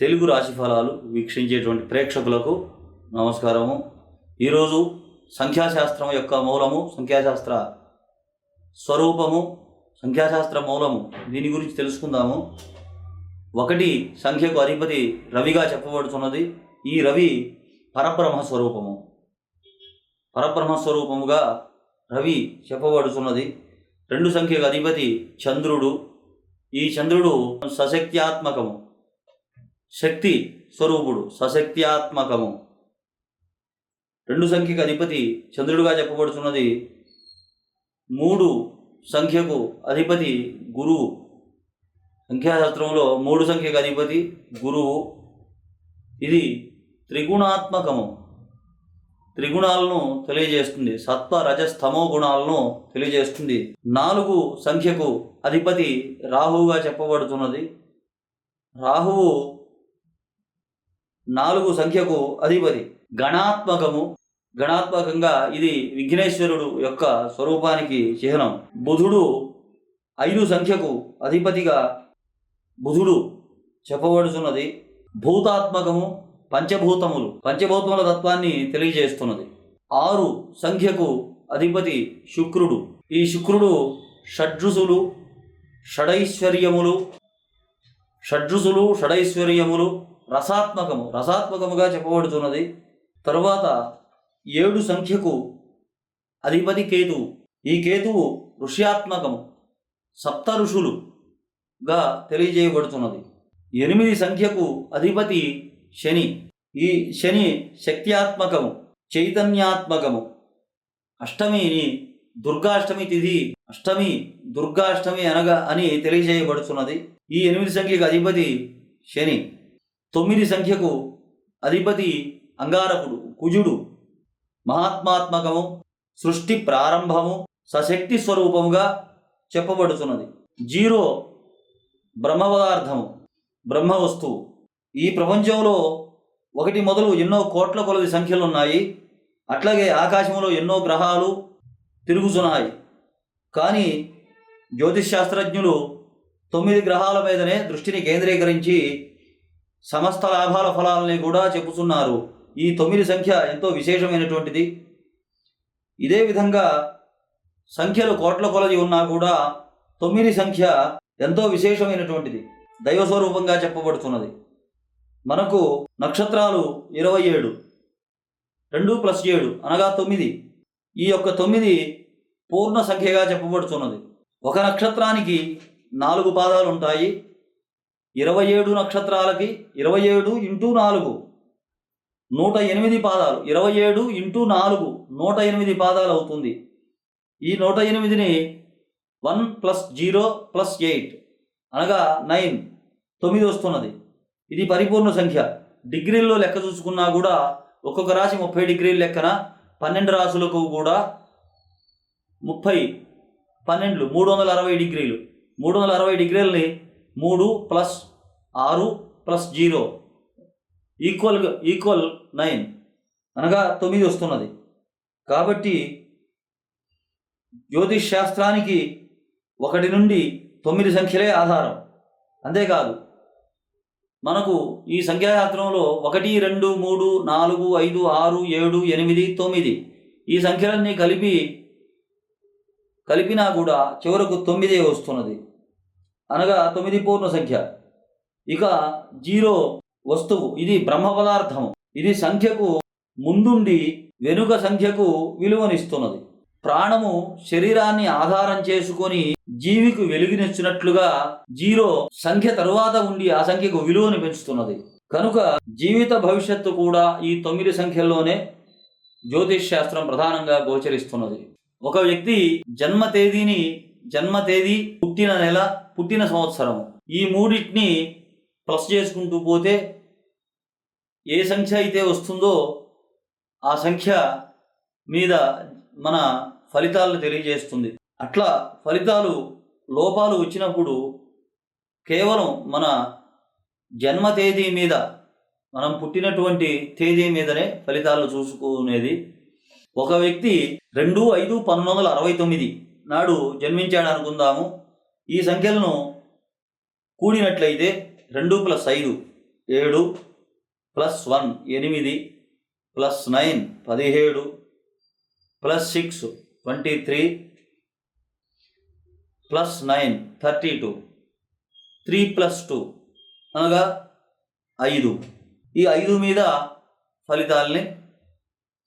తెలుగు రాశి ఫలాలు వీక్షించేటువంటి ప్రేక్షకులకు నమస్కారము. ఈరోజు సంఖ్యాశాస్త్రం యొక్క మూలము సంఖ్యాశాస్త్ర స్వరూపము సంఖ్యాశాస్త్ర మూలము దీని గురించి తెలుసుకుందాము. ఒకటి సంఖ్యకు అధిపతి రవిగా చెప్పబడుతున్నది. ఈ రవి పరబ్రహ్మ స్వరూపము. పరబ్రహ్మ స్వరూపముగా రవి చెప్పబడుతున్నది. రెండు సంఖ్యకు అధిపతి చంద్రుడు. ఈ చంద్రుడు సశక్త్యాత్మకము. శక్తి స్వరూపుడు సశక్త్యాత్మకము. రెండు సంఖ్యకు అధిపతి చంద్రుడుగా చెప్పబడుతున్నది మూడు సంఖ్యకు అధిపతి గురువు. సంఖ్యాశాస్త్రంలో మూడు సంఖ్యకు అధిపతి గురువు. ఇది త్రిగుణాత్మకము. త్రిగుణాలను తెలియజేస్తుంది. సత్వ రజస్తమో గుణాలను తెలియజేస్తుంది. నాలుగు సంఖ్యకు అధిపతి రాహువుగా చెప్పబడుతున్నది. రాహువు నాలుగు సంఖ్యకు అధిపతి. గణాత్మకము. గణాత్మకంగా ఇది విఘ్నేశ్వరుడు యొక్క స్వరూపానికి చిహ్నం. బుధుడు ఐదు సంఖ్యకు అధిపతిగా బుధుడు చెప్పబడుతున్నది భూతాత్మకము పంచభూతములు. పంచభూతముల తత్వాన్ని తెలియజేస్తున్నది. ఆరు సంఖ్యకు అధిపతి శుక్రుడు. ఈ శుక్రుడు షడ్రుసులు షడైశ్వర్యములు. షడ్రుసులు షడైశ్వర్యములు. రసాత్మకము రసాత్మకముగా చెప్పబడుతున్నది. తరువాత ఏడు సంఖ్యకు అధిపతి కేతువు. ఈ కేతువు ఋష్యాత్మకము సప్త ఋషులుగా తెలియజేయబడుతున్నది. ఎనిమిది సంఖ్యకు అధిపతి శని. ఈ శని శక్త్యాత్మకము చైతన్యాత్మకము. అష్టమిని దుర్గాష్టమి తిథి అష్టమి దుర్గాష్టమి అనగా అని తెలియజేయబడుతున్నది. ఈ ఎనిమిది సంఖ్యకు అధిపతి శని. తొమ్మిది సంఖ్యకు అధిపతి అంగారకుడు కుజుడు మహాత్మాత్మకము సృష్టి ప్రారంభము సశక్తి స్వరూపముగా చెప్పబడుతున్నది జీరో బ్రహ్మ పదార్థము బ్రహ్మ వస్తువు. ఈ ప్రపంచంలో ఒకటి మొదలు ఎన్నో కోట్ల కొలది సంఖ్యలు ఉన్నాయి అట్లాగే ఆకాశంలో ఎన్నో గ్రహాలు తిరుగుతున్నాయి కానీ జ్యోతిష్ శాస్త్రజ్ఞులు తొమ్మిది గ్రహాల మీదనే దృష్టిని కేంద్రీకరించి సమస్త లాభాల ఫలాలని కూడా చెప్పుతున్నారు ఈ తొమ్మిది సంఖ్య ఎంతో విశేషమైనటువంటిది. ఇదే విధంగా సంఖ్యలు కోట్ల కొలది ఉన్నా కూడా తొమ్మిది సంఖ్య ఎంతో విశేషమైనటువంటిది. దైవస్వరూపంగా చెప్పబడుతున్నది. మనకు నక్షత్రాలు ఇరవై ఏడు రెండు ప్లస్ ఏడు అనగా తొమ్మిది. ఈ యొక్క తొమ్మిది పూర్ణ సంఖ్యగా చెప్పబడుతున్నది. ఒక నక్షత్రానికి నాలుగు పాదాలు ఉంటాయి ఇరవై ఏడు నక్షత్రాలకి ఇరవై ఏడు ఇంటూ నాలుగు నూట ఎనిమిది పాదాలు. ఇరవై ఏడు ఇంటూ నాలుగు నూట ఎనిమిది పాదాలు అవుతుంది. ఈ నూట ఎనిమిదిని one plus zero plus eight అనగా నైన్ తొమ్మిది వస్తున్నది. ఇది పరిపూర్ణ సంఖ్య. డిగ్రీల్లో లెక్క చూసుకున్నా కూడా ఒక్కొక్క రాశి ముప్పై డిగ్రీల లెక్కన పన్నెండు రాశులకు కూడా ముప్పై పన్నెండు మూడు వందల అరవై డిగ్రీలు. మూడు వందల అరవై డిగ్రీలని మూడు ప్లస్ ఆరు plus zero. Equal equal nine అనగా తొమ్మిది వస్తున్నది. కాబట్టి జ్యోతిష్ శాస్త్రానికి ఒకటి నుండి తొమ్మిది సంఖ్యలే ఆధారం. అంతేకాదు మనకు ఈ సంఖ్యాశాస్త్రంలో ఒకటి రెండు మూడు నాలుగు ఐదు ఆరు ఏడు ఎనిమిది తొమ్మిది. ఈ సంఖ్యలన్నీ కలిపి కలిపినా కూడా చివరకు తొమ్మిదే వస్తున్నది. అనగా తొమ్మిది పూర్ణ సంఖ్య. ఇక జీరో వస్తువు. ఇది బ్రహ్మ పదార్థము ఇది సంఖ్యకు ముందుండి వెనుక సంఖ్యకు విలువనిస్తున్నది. ప్రాణము శరీరాన్ని ఆధారం చేసుకొని జీవికి వెలుగునిచ్చినట్లుగా జీరో సంఖ్య తరువాత ఉండి ఆ సంఖ్యకు విలువను పెంచుతున్నది. కనుక జీవిత భవిష్యత్తు కూడా ఈ తొమ్మిది సంఖ్యల్లోనే జ్యోతిష్ శాస్త్రం ప్రధానంగా గోచరిస్తున్నది. ఒక వ్యక్తి జన్మ తేదీని జన్మ తేదీ పుట్టిన నెల పుట్టిన సంవత్సరం ఈ మూడింటిని ప్లస్ చేసుకుంటూ పోతే ఏ సంఖ్య అయితే వస్తుందో ఆ సంఖ్య మీద మన ఫలితాలను తెలియజేస్తుంది. అట్లా ఫలితాలు లోపాలు వచ్చినప్పుడు కేవలం మన జన్మ తేదీ మీద మనం పుట్టినటువంటి తేదీ మీదనే ఫలితాలు చూసుకునేది. ఒక వ్యక్తి రెండు ఐదు పంతొమ్మిది వందల అరవై తొమ్మిది నాడు జన్మించాడు అనుకుందాము ఈ సంఖ్యలను కూడినట్లయితే రెండు ప్లస్ ఐదు ఏడు ప్లస్ వన్ ఎనిమిది ప్లస్ నైన్ పదిహేడు plus six twenty three plus nine thirty two. Three plus two అనగా ఐదు. ఈ ఐదు మీద ఫలితాల్ని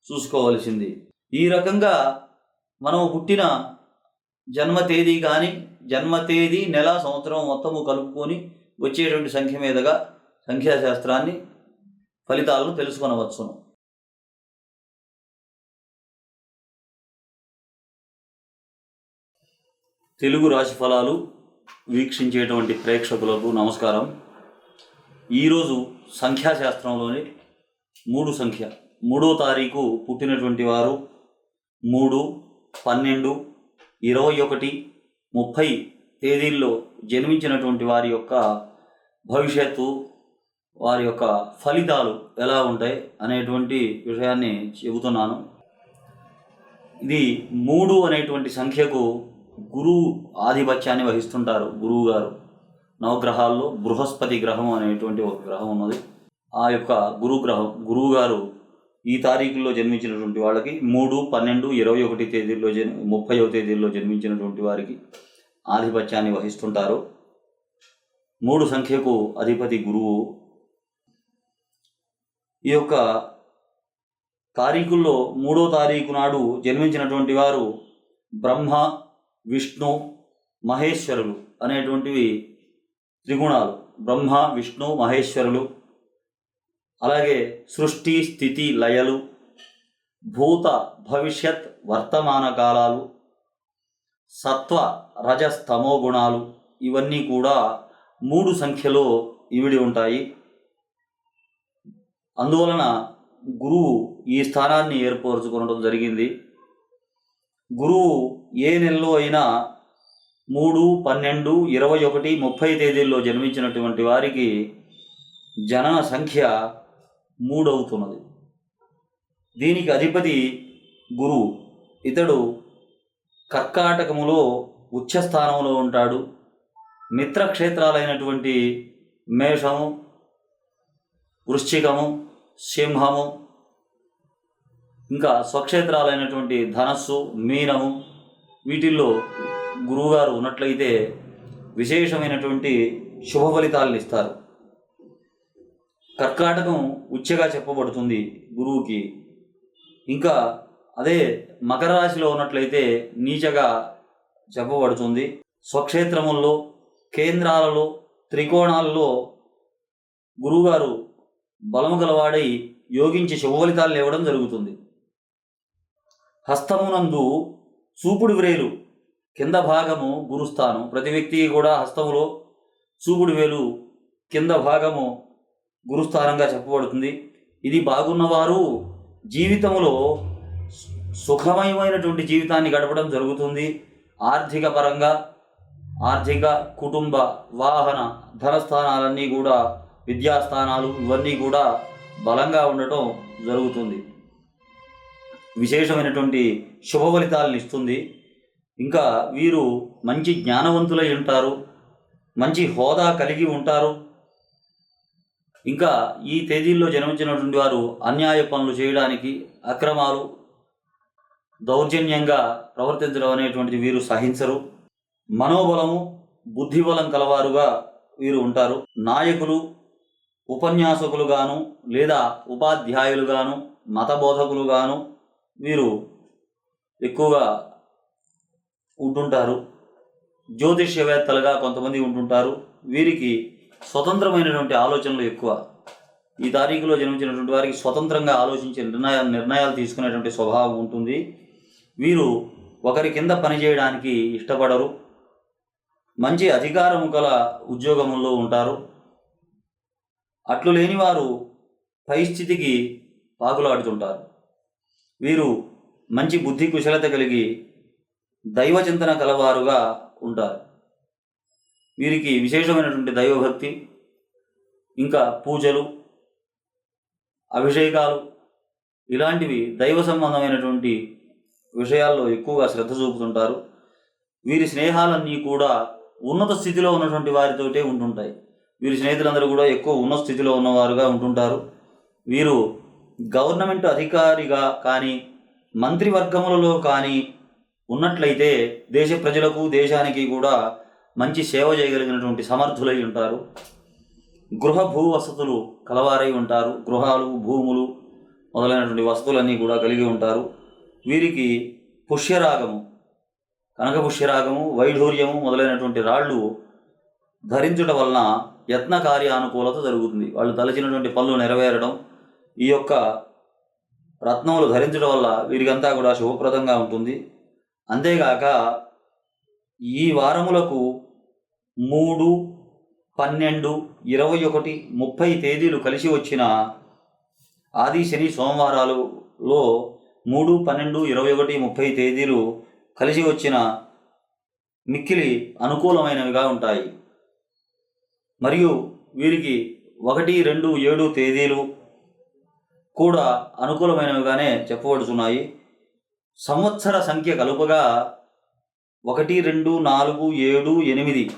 చూసుకోవలసింది. ఈ రకంగా మనం పుట్టిన జన్మ తేదీ కానీ జన్మ తేదీ నెల సంవత్సరం మొత్తము కలుపుకొని వచ్చేటువంటి సంఖ్య మీదుగా సంఖ్యాశాస్త్రాన్ని ఫలితాలను తెలుసుకొనవచ్చును. తెలుగు రాశి ఫలాలు వీక్షించేటువంటి ప్రేక్షకులకు నమస్కారం. ఈరోజు సంఖ్యాశాస్త్రంలోని మూడు సంఖ్య. మూడో తారీఖు పుట్టినటువంటి వారు మూడు పన్నెండు ఇరవై ఒకటి ముప్పై తేదీల్లో జన్మించినటువంటి వారి యొక్క భవిష్యత్తు వారి యొక్క ఫలితాలు ఎలా ఉంటాయి అనేటువంటి విషయాన్ని చెబుతున్నాను. ఇది మూడు అనేటువంటి సంఖ్యకు గురువు ఆధిపత్యాన్ని వహిస్తుంటారు గురువు గారు నవగ్రహాల్లో బృహస్పతి గ్రహం అనేటువంటి ఒక గ్రహం ఉన్నది. ఆ యొక్క గురు గ్రహం గురువు గారు ఈ తారీఖుల్లో జన్మించినటువంటి వాళ్ళకి మూడు పన్నెండు ఇరవై ఒకటి తేదీల్లో జన్ ముప్పైవ తేదీల్లో జన్మించినటువంటి వారికి ఆధిపత్యాన్ని వహిస్తుంటారు. మూడు సంఖ్యకు అధిపతి గురువు. ఈ యొక్క తారీఖుల్లో మూడో తారీఖు నాడు జన్మించినటువంటి వారు బ్రహ్మ విష్ణు మహేశ్వరులు అనేటువంటివి త్రిగుణాలు. బ్రహ్మ విష్ణు మహేశ్వరులు. అలాగే సృష్టి స్థితి లయలు. భూత భవిష్యత్ వర్తమాన కాలాలు. సత్వ రజస్తమో గుణాలు. ఇవన్నీ కూడా మూడు సంఖ్యలో ఇవిడి ఉంటాయి. అందువలన గురువు ఈ స్థానాన్ని ఏర్పరచుకోవడం జరిగింది. గురువు ఏ నెలలో అయినా మూడు పన్నెండు ఇరవై ఒకటి ముప్పై తేదీల్లో జన్మించినటువంటి వారికి జనన సంఖ్య మూడవుతున్నది. దీనికి అధిపతి గురువు. ఇతడు కర్కాటకములో ఉచ్చస్థానంలో ఉంటాడు. మిత్రక్షేత్రాలైనటువంటి మేషము వృశ్చికము సింహము ఇంకా స్వక్షేత్రాలైనటువంటి ధనస్సు మీనము వీటిల్లో గురువుగారు ఉన్నట్లయితే విశేషమైనటువంటి శుభ ఫలితాలను ఇస్తారు. కర్కాటకం ఉచ్చగా చెప్పబడుతుంది గురువుకి. ఇంకా అదే మకర రాశిలో ఉన్నట్లయితే నీచగా చెప్పబడుతుంది. స్వక్షేత్రముల్లో కేంద్రాలలో త్రికోణాలలో గురువుగారు బలము గలవాడై యోగించి శుభఫలితాలు లేవడం ఇవ్వడం జరుగుతుంది. హస్తమునందు చూపుడు వ్రేలు కింద భాగము గురుస్థానం. ప్రతి వ్యక్తికి కూడా హస్తములో చూపుడు వేలు కింద భాగము గురుస్థానంగా చెప్పబడుతుంది. ఇది బాగున్నవారు జీవితంలో సుఖమయమైనటువంటి జీవితాన్ని గడపడం జరుగుతుంది. ఆర్థిక పరంగా ఆర్థిక కుటుంబ వాహన ధనస్థానాలన్నీ కూడా విద్యాస్థానాలు ఇవన్నీ కూడా బలంగా ఉండటం జరుగుతుంది. విశేషమైనటువంటి శుభ ఫలితాలను ఇస్తుంది. ఇంకా వీరు మంచి జ్ఞానవంతులై ఉంటారు మంచి హోదా కలిగి ఉంటారు. ఇంకా ఈ తేదీల్లో జన్మించినటువంటి వారు అన్యాయ పనులు చేయడానికి అక్రమాలు దౌర్జన్యంగా ప్రవర్తించడం అనేటువంటిది వీరు సహించరు. మనోబలము బుద్ధిబలం కలవారుగా వీరు ఉంటారు. నాయకులు ఉపన్యాసకులుగాను లేదా ఉపాధ్యాయులుగాను మతబోధకులుగాను వీరు ఎక్కువగా ఉంటుంటారు. జ్యోతిష్యవేత్తలుగా కొంతమంది ఉంటుంటారు. వీరికి స్వతంత్రమైనటువంటి ఆలోచనలు ఎక్కువ. ఈ తారీఖులో జన్మించినటువంటి వారికి స్వతంత్రంగా ఆలోచించే నిర్ణయాలు నిర్ణయాలు తీసుకునేటువంటి స్వభావం ఉంటుంది. వీరు ఒకరి కింద పనిచేయడానికి ఇష్టపడరు. మంచి అధికారము గల ఉద్యోగముల్లో ఉంటారు. అట్లు లేని వారు పరిస్థితికి పాకులాడుతుంటారు వీరు మంచి బుద్ధి కుశలత కలిగి దైవచింతన కలవారుగా ఉంటారు. వీరికి విశేషమైనటువంటి దైవభక్తి ఇంకా పూజలు అభిషేకాలు ఇలాంటివి దైవ సంబంధమైనటువంటి విషయాల్లో ఎక్కువగా శ్రద్ధ చూపుతుంటారు. వీరి స్నేహాలన్నీ కూడా ఉన్నత స్థితిలో ఉన్నటువంటి వారితోటే ఉంటుంటాయి. వీరి స్నేహితులందరూ కూడా ఎక్కువ ఉన్న స్థితిలో ఉన్నవారుగా ఉంటుంటారు. వీరు గవర్నమెంట్ అధికారిగా కానీ మంత్రివర్గములలో కానీ ఉన్నట్లయితే దేశ ప్రజలకు దేశానికి కూడా మంచి సేవ చేయగలిగినటువంటి సమర్థులై ఉంటారు. గృహ భూ వసతులు కలవారై ఉంటారు. గృహాలు భూములు మొదలైనటువంటి వసతులన్నీ కూడా కలిగి ఉంటారు. వీరికి పుష్యరాగము కనకపుష్యరాగము వైఢూర్యము మొదలైనటువంటి రాళ్ళు ధరించడం వలన యత్న కార్యానుకూలత జరుగుతుంది. వాళ్ళు తలచినటువంటి పనులు నెరవేరడం ఈ యొక్క రత్నములు ధరించడం వల్ల వీరికంతా కూడా శుభప్రదంగా ఉంటుంది. అంతేగాక ఈ వారములకు మూడు పన్నెండు ఇరవై ఒకటి ముప్పై తేదీలు కలిసి వచ్చిన ఆది శని సోమవారాలలో మూడు పన్నెండు ఇరవై ఒకటి ముప్పై తేదీలు కలిసి వచ్చిన మిక్కిలి అనుకూలమైనవిగా ఉంటాయి. మరియు వీరికి ఒకటి రెండు ఏడు తేదీలు కూడా అనుకూలమైనవిగానే చెప్పబడుతున్నాయి సంవత్సర సంఖ్య కలుపగా ఒకటి రెండు నాలుగు ఏడు ఎనిమిది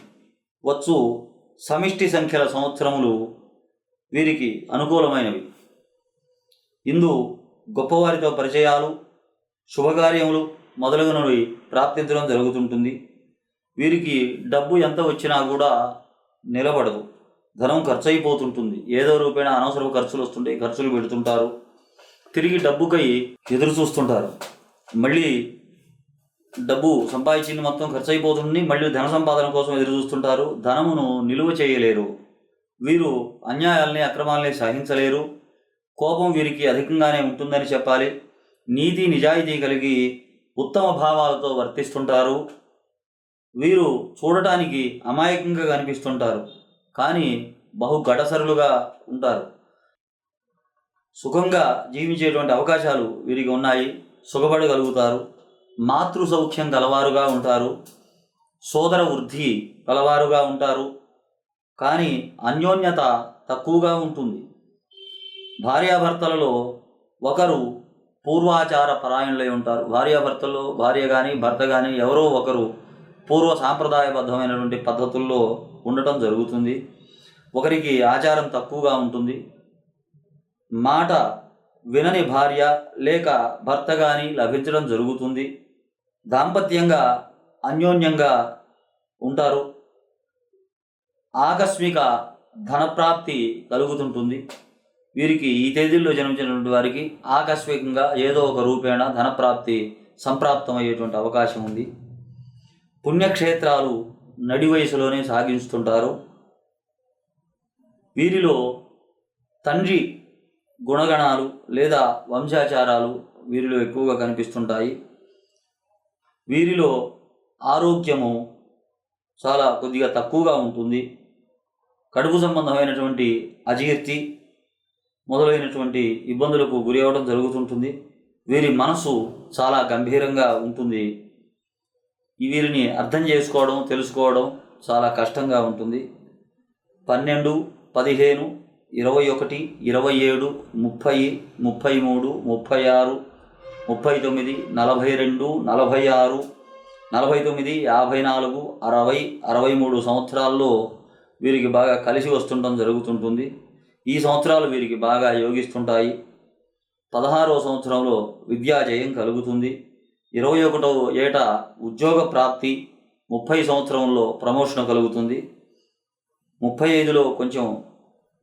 వచ్చు సమిష్టి సంఖ్యల సంవత్సరములు వీరికి అనుకూలమైనవి. ఇందు గొప్పవారితో పరిచయాలు శుభకార్యములు మొదలగునవి ప్రాప్తించడం జరుగుతుంటుంది. వీరికి డబ్బు ఎంత వచ్చినా కూడా నిలబడదు. ధనం ఖర్చు అయిపోతుంటుంది ఏదో రూపేణ అనవసర ఖర్చులు వస్తుంటాయి ఖర్చులు పెడుతుంటారు. తిరిగి డబ్బుకై ఎదురు చూస్తుంటారు. మళ్ళీ డబ్బు సంపాదించింది మొత్తం ఖర్చు అయిపోతుంది మళ్ళీ ధన సంపాదన కోసం ఎదురు చూస్తుంటారు. ధనమును నిలువ చేయలేరు. వీరు అన్యాయాల్ని అక్రమాల్ని సహించలేరు. కోపం వీరికి అధికంగానే ఉంటుందని చెప్పాలి. నీతి నిజాయితీ కలిగి ఉత్తమ భావాలతో వర్తిస్తుంటారు. వీరు చూడటానికి అమాయకంగా కనిపిస్తుంటారు. కానీ బహు గడసరులుగా ఉంటారు. సుఖంగా జీవించేటువంటి అవకాశాలు వీరికి ఉన్నాయి. సుఖపడగలుగుతారు. మాతృ సౌఖ్యం గలవారుగా ఉంటారు. సోదర వృద్ధి గలవారుగా ఉంటారు. కానీ అన్యోన్యత తక్కువగా ఉంటుంది. భార్యాభర్తలలో ఒకరు పూర్వాచార పరాయణులై ఉంటారు. భార్యాభర్తల్లో భార్య కానీ భర్త కానీ ఎవరో ఒకరు పూర్వ సాంప్రదాయబద్ధమైనటువంటి పద్ధతుల్లో ఉండటం జరుగుతుంది. ఒకరికి ఆచారం తక్కువగా ఉంటుంది. మాట వినని భార్య లేక భర్త కానీ లభించడం జరుగుతుంది. దాంపత్యంగా అన్యోన్యంగా ఉంటారు. ఆకస్మిక ధనప్రాప్తి కలుగుతుంటుంది. వీరికి ఈ తేదీల్లో జన్మించినటువంటి వారికి ఆకస్మికంగా ఏదో ఒక రూపేణ ధనప్రాప్తి సంప్రాప్తమయ్యేటువంటి అవకాశం ఉంది. పుణ్యక్షేత్రాలు నడి వయసులోనే సాగిస్తుంటారు. వీరిలో తండ్రి గుణగణాలు లేదా వంశాచారాలు వీరిలో ఎక్కువగా కనిపిస్తుంటాయి. వీరిలో ఆరోగ్యము చాలా కొద్దిగా తక్కువగా ఉంటుంది. కడుపు సంబంధమైనటువంటి అజీర్తి మొదలైనటువంటి ఇబ్బందులకు గురి అవ్వడం జరుగుతుంటుంది. వీరి మనసు చాలా గంభీరంగా ఉంటుంది. వీరిని అర్థం చేసుకోవడం తెలుసుకోవడం చాలా కష్టంగా ఉంటుంది. పన్నెండు పదిహేను ఇరవై ఒకటి ఇరవై ఏడు ముప్పై ముప్పై మూడు ముప్పై ఆరు ముప్పై తొమ్మిది నలభై రెండు నలభై ఆరు నలభై తొమ్మిది యాభై నాలుగు అరవై అరవై మూడు సంవత్సరాల్లో వీరికి బాగా కలిసి వస్తుండడం జరుగుతుంటుంది. ఈ సంవత్సరాలు వీరికి బాగా యోగిస్తుంటాయి. పదహారవ సంవత్సరంలో విద్యా జయం కలుగుతుంది. ఇరవై ఒకటవ ఏట ఉద్యోగ ప్రాప్తి ముప్పై సంవత్సరంలో ప్రమోషన్ కలుగుతుంది. ముప్పై ఐదులో కొంచెం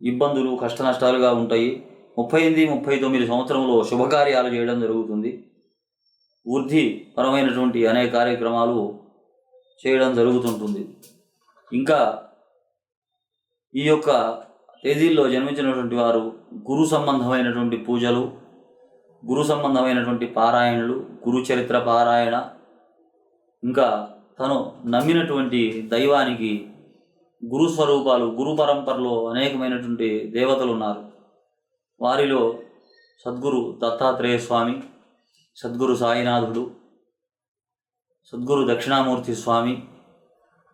ఇబ్బందులు కష్ట నష్టాలుగా ఉంటాయి. ముప్పై ఎనిమిది ముప్పై తొమ్మిది సంవత్సరంలో శుభకార్యాలు చేయడం జరుగుతుంది. వృద్ధి పరమైనటువంటి అనేక కార్యక్రమాలు చేయడం జరుగుతుంటుంది. ఇంకా ఈ యొక్క తేదీల్లో జన్మించినటువంటి వారు గురు సంబంధమైనటువంటి పూజలు గురు సంబంధమైనటువంటి పారాయణలు గురు చరిత్ర పారాయణ ఇంకా తను నమ్మినటువంటి దైవానికి గురు స్వరూపాలు గురు పరంపరలో అనేకమైనటువంటి దేవతలు ఉన్నారు. వారిలో సద్గురు దత్తాత్రేయ స్వామి సద్గురు సాయినాథుడు సద్గురు దక్షిణామూర్తి స్వామి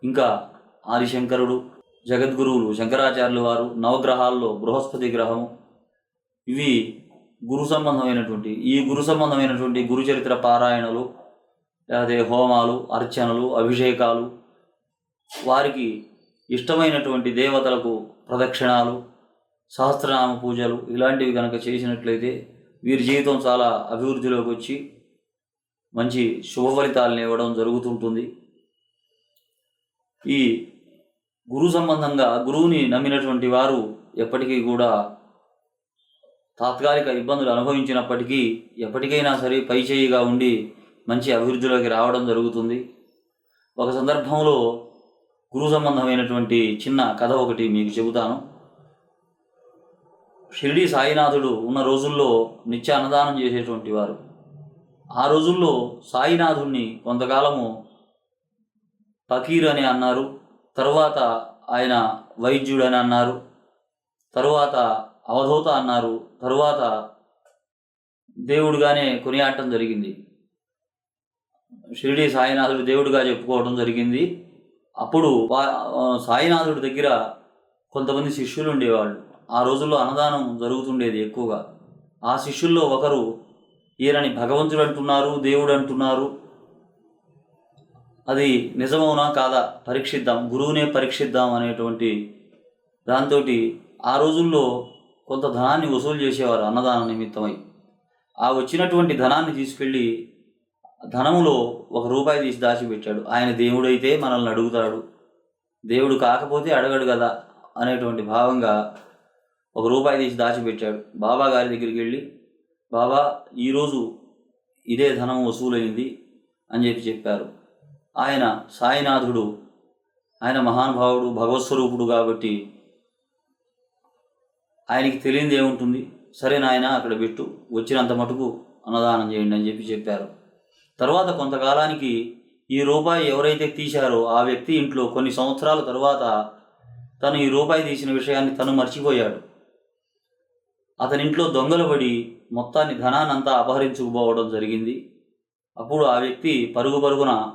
ఇంకా ఆదిశంకరుడు జగద్గురువులు శంకరాచార్యులు వారు నవగ్రహాల్లో బృహస్పతి గ్రహం. ఇవి గురు సంబంధమైనటువంటి ఈ గురు సంబంధమైనటువంటి గురు చరిత్ర పారాయణలు లేకపోతే హోమాలు అర్చనలు అభిషేకాలు వారికి ఇష్టమైనటువంటి దేవతలకు ప్రదక్షిణాలు సహస్రనామ పూజలు ఇలాంటివి కనుక చేసినట్లయితే వీరి జీవితం చాలా అభివృద్ధిలోకి వచ్చి మంచి శుభ ఫలితాలను ఇవ్వడం జరుగుతుంటుంది. ఈ గురు సంబంధంగా గురువుని నమ్మినటువంటి వారు ఎప్పటికీ కూడా తాత్కాలిక ఇబ్బందులు అనుభవించినప్పటికీ ఎప్పటికైనా సరే పై చేయిగా ఉండి మంచి అభివృద్ధిలోకి రావడం జరుగుతుంది. ఒక సందర్భంలో గురు సంబంధమైనటువంటి చిన్న కథ ఒకటి మీకు చెబుతాను. షిరిడి సాయినాథుడు ఉన్న రోజుల్లో నిత్య అన్నదానం చేసేటువంటి వారు. ఆ రోజుల్లో సాయినాథుణ్ణి కొంతకాలము ఫకీర్ అని అన్నారు. తర్వాత ఆయన వైద్యుడని అన్నారు. తరువాత అవధూత అన్నారు. తరువాత దేవుడుగానే కొనియాడటం జరిగింది. షిరిడి సాయినాథుడు దేవుడుగా చెప్పుకోవడం జరిగింది. అప్పుడు సాయినాథుడి దగ్గర కొంతమంది శిష్యులు ఉండేవాళ్ళు. ఆ రోజుల్లో అన్నదానం జరుగుతుండేది ఎక్కువగా. ఆ శిష్యుల్లో ఒకరు ఈయనని భగవంతుడు అంటున్నారు దేవుడు అంటున్నారు. అది నిజమవునా కాదా? పరీక్షిద్దాం. గురువునే పరీక్షిద్దాం అనేటువంటి దాంతో ఆ రోజుల్లో కొంత ధనాన్ని వసూలు చేసేవారు అన్నదాన నిమిత్తమై. ఆ వచ్చినటువంటి ధనాన్ని తీసుకెళ్ళి ధనములో ఒక రూపాయి తీసి దాచిపెట్టాడు. ఆయన దేవుడైతే మనల్ని అడుగుతాడు. దేవుడు కాకపోతే అడగడు కదా? అనేటువంటి భావంగా ఒక రూపాయి తీసి దాచిపెట్టాడు. బాబా గారి దగ్గరికి వెళ్ళి బాబా ఈరోజు ఇదే ధనం వసూలైంది అని చెప్పి చెప్పారు. ఆయన సాయినాథుడు ఆయన మహానుభావుడు భగవత్స్వరూపుడు కాబట్టి ఆయనకి తెలియంది ఏముంటుంది? సరే నాయన అక్కడ పెట్టు వచ్చినంత మటుకు అన్నదానం చేయండి అని చెప్పి చెప్పారు. తర్వాత కొంతకాలానికి ఈ రూపాయి ఎవరైతే తీశారో ఆ వ్యక్తి ఇంట్లో కొన్ని సంవత్సరాల తరువాత తను ఈ రూపాయి తీసిన విషయాన్ని తను మర్చిపోయాడు. అతని ఇంట్లో దొంగలు పడి మొత్తాన్ని ధనాన్నంతా అపహరించుకుపోవడం జరిగింది. అప్పుడు ఆ వ్యక్తి పరుగు పరుగున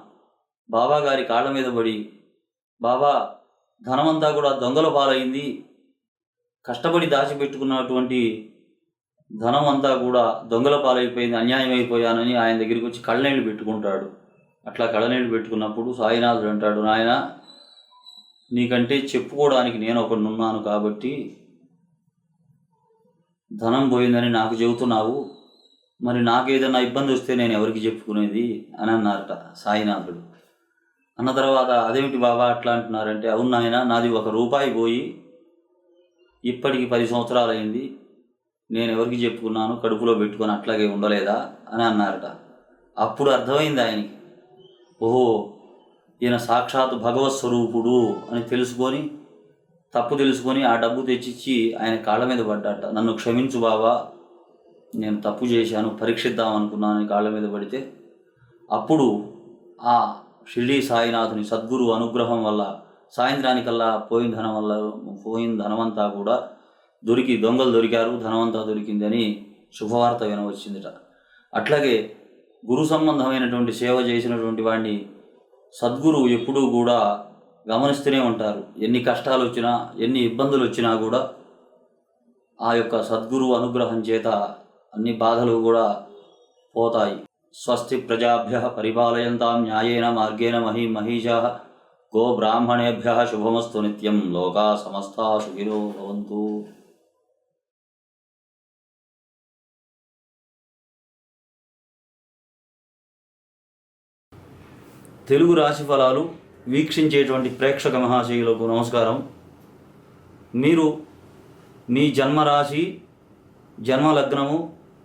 బాబా గారి కాళ్ళ మీద పడి బాబా ధనమంతా కూడా దొంగల పాలైంది. కష్టపడి దాచిపెట్టుకున్నటువంటి ధనం అంతా కూడా దొంగల పాలైపోయింది. అన్యాయం అయిపోయానని ఆయన దగ్గరికి వచ్చి కళ్ళనీళ్ళు పెట్టుకుంటాడు. అట్లా కళ్ళనీళ్ళు పెట్టుకున్నప్పుడు సాయినాథుడు అంటాడు నాయన నీకంటే చెప్పుకోవడానికి నేను ఒకడున్నాను కాబట్టి ధనం పోయిందని నాకు చెబుతున్నావు. మరి నాకు ఏదైనా ఇబ్బంది వస్తే నేను ఎవరికి చెప్పుకునేది? అని అన్నారట సాయినాథుడు. అన్న తర్వాత అదేమిటి బాబా అట్లా అంటున్నారంటే అవును నాయన నాది ఒక రూపాయి పోయి ఇప్పటికి పది సంవత్సరాలు అయింది నేను ఎవరికి చెప్పుకున్నాను కడుపులో పెట్టుకొని అట్లాగే ఉండలేదా అని అన్నారట. అప్పుడు అర్థమైంది ఆయనకి. ఓహో ఈయన సాక్షాత్ భగవత్ స్వరూపుడు అని తెలుసుకొని తప్పు తెలుసుకొని ఆ డబ్బు తెచ్చిచ్చి ఆయన కాళ్ళ మీద పడ్డాట. నన్ను క్షమించు బాబా నేను తప్పు చేశాను పరీక్షిద్దాం అనుకున్నాను కాళ్ళ మీద పడితే అప్పుడు ఆ షిరిడీ సాయినాథుని సద్గురు అనుగ్రహం వల్ల సాయంత్రానికల్లా పోయిన ధనం వల్ల పోయిన ధనమంతా కూడా దొరికి దొంగలు దొరికారు ధనమంతా దొరికిందని శుభవార్త వినవచ్చిందిట. అట్లాగే గురు సంబంధమైనటువంటి సేవ చేసినటువంటి వాడిని సద్గురు ఎప్పుడూ కూడా గమనిస్తూనే ఉంటారు. ఎన్ని కష్టాలు వచ్చినా ఎన్ని ఇబ్బందులు వచ్చినా కూడా ఆ యొక్క సద్గురు అనుగ్రహం చేత అన్ని బాధలు కూడా పోతాయి. స్వస్తి ప్రజాభ్య పరిపాలయంతాం న్యాయేన మార్గేణ మహీ మహిష గో బ్రాహ్మణేభ్య శుభమస్తు నిత్యం లోకా సమస్తా సుఖినో భవంతు తెలుగు రాశి ఫలాలు వీక్షించేటువంటి ప్రేక్షక మహాశయులకు నమస్కారం. మీరు మీ జన్మరాశి జన్మ లగ్నము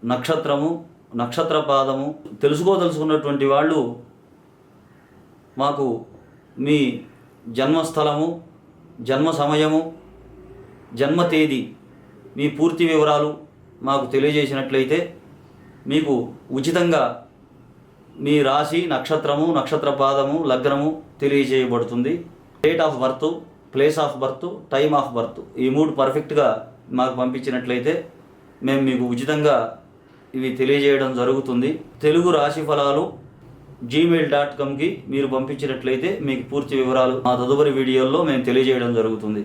నక్షత్రము నక్షత్ర పాదము తెలుసుకోదలుచుకున్నటువంటి వాళ్ళు మాకు మీ జన్మస్థలము జన్మ సమయము జన్మ తేదీ మీ పూర్తి వివరాలు మాకు తెలియజేసినట్లయితే మీకు ఉచితంగా మీ రాశి నక్షత్రము నక్షత్ర పాదము లగ్నము తెలియజేయబడుతుంది. Date of birth place of birth time of birth ఈ మూడు పర్ఫెక్ట్గా మాకు పంపించినట్లయితే మేము మీకు ఉచితంగా ఇవి తెలియజేయడం జరుగుతుంది. తెలుగు రాశి ఫలాలు జీమెయిల్ డాట్ కామ్కి మీరు పంపించినట్లయితే మీకు పూర్తి వివరాలు మా తదుపరి వీడియోల్లో మేము తెలియజేయడం జరుగుతుంది.